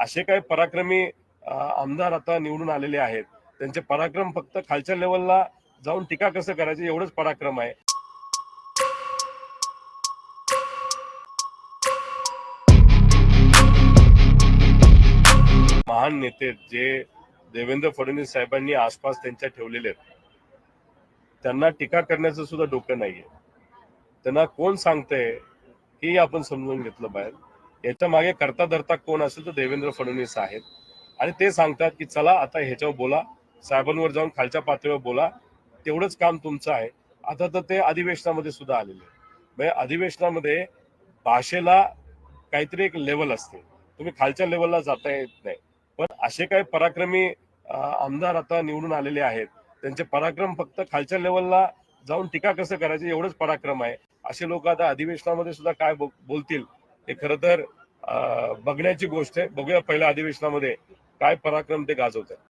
असे काही पराक्रमी आमदार आता निवडून आलेले आहेत. त्यांचे पराक्रम फक्त खालच्या लेवलला जाऊन टीका कसं करायचं एवढंच पराक्रम आहे. महान नेते जे देवेंद्र फडणवीस साहेबांनी आसपास त्यांच्या ठेवलेले आहेत. त्यांना टीका करण्याचं सुद्धा डोकं नाहीये. त्यांना कोण सांगतंय हे आपण समजून घेतलं बाहेर. याच्या मागे करता धरता कोण असेल तर देवेंद्र फडणवीस आहेत. आणि ते सांगतात की चला आता ह्याच्यावर बोला साहेबांवर जाऊन खालच्या पातळीवर बोला तेवढंच काम तुमचं आहे. आता तर ते अधिवेशनामध्ये सुद्धा आलेले म्हणजे अधिवेशनामध्ये भाषेला काहीतरी एक लेवल असते. तुम्ही खालच्या लेवलला जाता येत नाही. पण असे काही पराक्रमी आमदार आता निवडून आलेले आहेत. त्यांचे पराक्रम फक्त खालच्या लेवलला जाऊन टीका कसं करायचे एवढंच पराक्रम आहे. असे लोक आता अधिवेशनामध्ये सुद्धा काय बोलतील? हे खर तर बघण्याची गोष्ट आहे. बघूया पहिल्या अधिवेशनामध्ये काय पराक्रम ते गाजवत